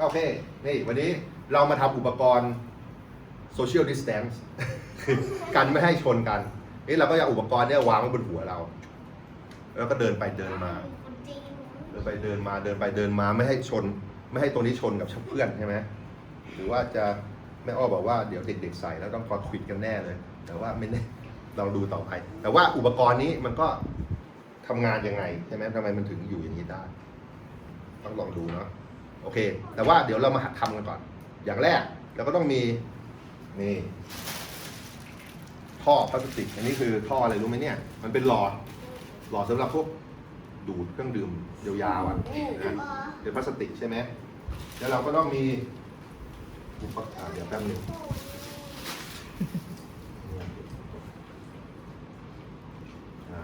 โอเค นี่วันนี้เรามาทำอุปกรณ์ social distance คือกันไม่ให้ชนกัน นี่เราก็จะเอาอุปกรณ์เนี่ยวางไว้บนหัวเรา แล้วก็เดินไปเดินมา เดินไปเดินมาเดินไปเดินมาไม่ให้ชน ไม่ให้ตรงนี้ชนกับเพื่อนใช่ไหมหรือว่าจะแม่อ้อบอกว่าเดี๋ยวเด็กๆใส่แล้วต้องคอควิดกันแน่เลย แต่ว่าไม่แน่ลองดูต่อไป แต่ว่าอุปกรณ์นี้มันก็ทำงานยังไงใช่ไหมทำไมมันถึงอยู่อย่างนี้ได้ ต้องลองดูเนาะ โอเค แต่ว่าเดี๋ยวเรามาหัดทำกันก่อน อย่างแรกเราก็ต้องมีนี่ท่อพลาสติก อันนี้คือท่ออะไรรู้ไหมเนี่ย มันเป็นหลอด หลอดสำหรับพวกดูดเครื่องดื่มยาวๆอะนะเป็นพลาสติกใช่ไหมแล้วเราก็ต้องมีอุปกรณ์เดี๋ยวแป๊บหนึงอ่า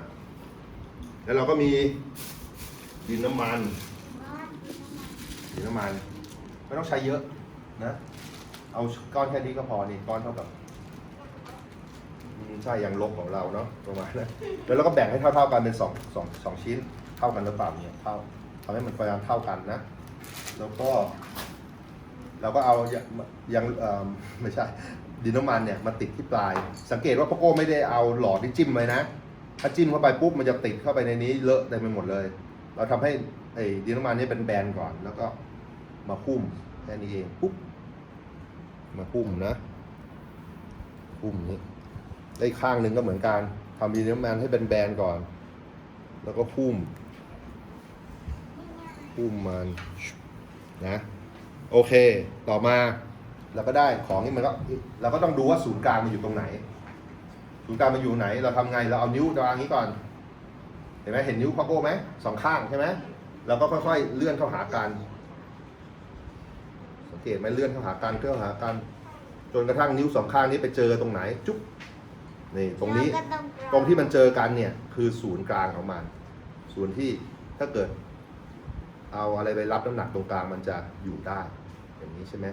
แล้วเราก็มีดินน้ำมัน ดินน้ำมันไม่ต้องใช้เยอะนะ เอาก้อนแค่นี้ก็พอนี่ก้อนเท่ากับใช่อย่างลบของเราเนาะประมาณนั้นแล้วเราก็แบ่งให้เท่าๆกันเป็นสองสองสองชิ้นเท่ากันหรือเปล่าเนี่ยเท่าทำให้มันพยายามเท่ากันนะ แล้วก็ เราก็เอาอย่างเออไม่ใช่ดินน้ำมันเนี่ยมาติดที่ปลาย สังเกตว่าพ่อโก้ไม่ได้เอาหลอดที่จิ้มไว้นะ ถ้าจิ้มเข้าไปปุ๊บมันจะติดเข้าไปในนี้เลอะเต็มไปหมดเลย เราทำให้ไอ้ดินน้ำมันนี่เป็นแบนก่อน แล้วก็มาพุ่มแค่นี้เองปุ๊บมาพุ่มนะพุ่มนี้ได้ข้างหนึ่งก็เหมือนกันทำดินน้ำมันให้เป็นแบนก่อน แล้วก็พุ่มพุ่มมันนะโอเค ต่อมาเราก็ได้ของนี่มันก็เราก็ต้องดูว่าศูนย์กลางมันอยู่ตรงไหน ศูนย์กลางมันอยู่ไหน เราทำไงเราเอานิ้ววางอย่างนี้ก่อน ห็นไหมเห็นนิ้วพ่อโก้ไหมสองข้างใช่ไหมเราก็ค่อยๆเลื่อนเข้าหากัน สังเกตไหมเลื่อนเข้าหากันเลื่อนเข้าหากัน จนกระทั่งนิ้วสองข้างนี้ไปเจอตรงไหน จุ๊บนี่ตรงนี้ตรงที่มันเจอกันเนี่ย คือศูนย์กลางของมัน ศูนย์ที่ถ้าเกิด เอาอะไรไปรับน้ำหนักตรงกลางมันจะอยู่ได้ อย่างนี้ใช่ไหม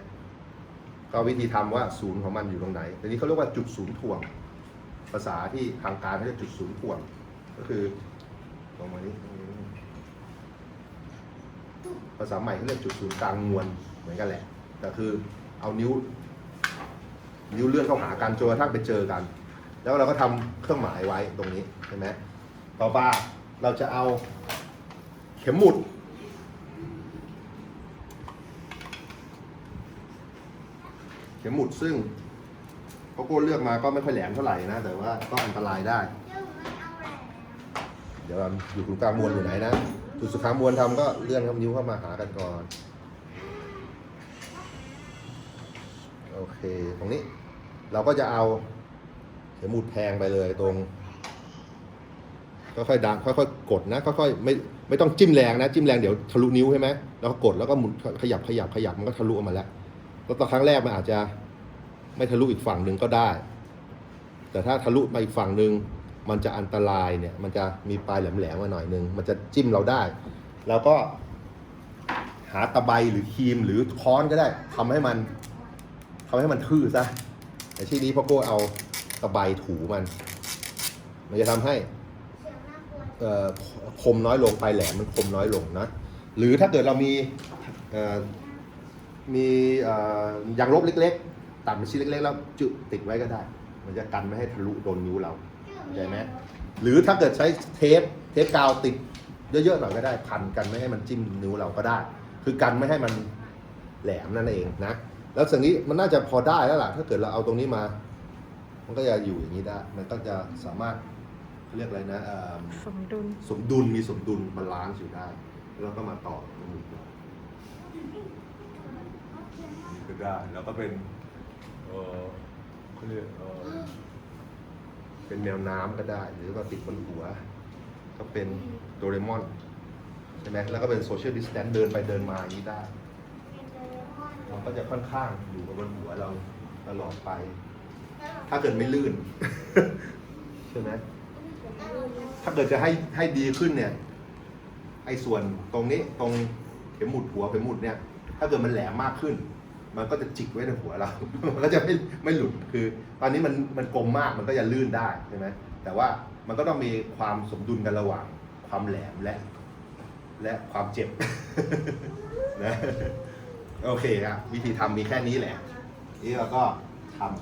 ก็วิธีทำว่าศูนย์ของมันอยู่ตรงไหนอันนี้เขาเรียกว่าจุดศูนย์ถ่วง ภาษาที่ทางการเขาเรียกจุดศูนย์ถ่วง ก็คือ ตรงมานี้ภาษาใหม่เขาเรียกจุดศูนย์กลางมวลเหมือนกันแหละ แต่คือเอานิ้ว นิ้วเลื่อนเข้าหากันจนกระทั่งไปเจอกัน แล้วเราก็ทำเครื่องหมายไว้ตรงนี้ใช่ไหมต่อมาเราจะเอาเข็มหมุด เข็มหมุดซึ่งโกโก้เลือกมาก็ไม่ค่อยแหลมเท่าไหร่นะ แต่ว่าก็อันตรายได้ เดี๋ยวเราอยู่ตรงกลางมวลอยู่ไหนนะ จุดสุดท้ามวลทำก็เลื่อนคำนิ้วเข้ามาหากันก่อน โอเค ตรงนี้ เราก็จะเอาเข็มหมุดแทงไปเลยตรงค่อยๆดันค่อยๆกดนะค่อยๆไม่ไม่ต้องจิ้มแรงนะ จิ้มแรงเดี๋ยวทะลุนิ้วใช่ไหมแล้วก็กดแล้วก็หมุนขยับขยับขยับมันก็ทะลุออกมาแล้วแล้วตอนครั้งแรกมันอาจจะไม่ทะลุอีกฝั่งหนึ่งก็ได้ แต่ถ้าทะลุมาอีกฝั่งหนึ่ง มันจะอันตรายเนี่ย มันจะมีปลายแหลมๆมาหน่อยหนึ่งมันจะจิ้มเราได้ แล้วก็ หาตะไบหรือครีมหรือค้อนก็ได้ทำให้มันทำให้มันทื่อซะแต่ที่นี้พ่อโก้เอาตะไบถูมัน มันจะทำให้เอ่อคมน้อยลงปลายแหลมมันคมน้อยลงนะ หรือถ้าเกิดเรามีเอ่อมีเอ่อยางลบเล็ก ๆ ตัดเป็นชิ้นเล็ก ๆ แล้วจุติดไว้ก็ได้ มันจะกันไม่ให้ทะลุโดนนิ้วเรา เข้าใจไหมหรือถ้าเกิดใช้เทปเทปกาวติดเยอะๆหน่อยก็ได้พันกันไม่ให้มันจิ้มนิ้วเราก็ได้ คือกันไม่ให้มันแหลมนั่นเองนะ แล้วสิ่งนี้มันน่าจะพอได้แล้วล่ะ ถ้าเกิดเราเอาตรงนี้มา มันก็จะอยู่อย่างนี้ได้ มันก็จะสามารถเขาเรียกอะไรนะเอ่อสมดุลสมดุลมีสมดุลบาลานซ์อยู่ได้ แล้วก็มาต่อจมูกเรานี่ก็ได้แล้วก็เป็นเออเขาเรียกเออ เป็นแมวน้ำก็ได้ หรือว่าติดบนหัว ก็เป็นโดเรมอนใช่ไหมแล้วก็เป็นโซเชียลดิสแตนเดินไปเดินมาอย่างนี้ได้มันก็จะค่อนข้างอยู่กับบนหัวเราตลอดไป ถ้าเกิดไม่ลื่นใช่ไหมถ้าเกิดจะให้ให้ดีขึ้นเนี่ย ไอ้ส่วนตรงนี้ตรงเข็มหมุดหัวเข็มหมุดเนี่ย ถ้าเกิดมันแหลมมากขึ้น มันก็จะจิกไว้ในหัวเรา มันก็จะไม่ไม่หลุด คือ ตอนนี้มันมันกลมมาก มันก็จะลื่นได้ใช่ไหมแต่ว่ามันก็ต้องมีความสมดุลกันระหว่าง ความแหลมและ และความเจ็บนะ โอเคโอเคครับวิธีทำมีแค่นี้แหละ นี่เราก็ทำ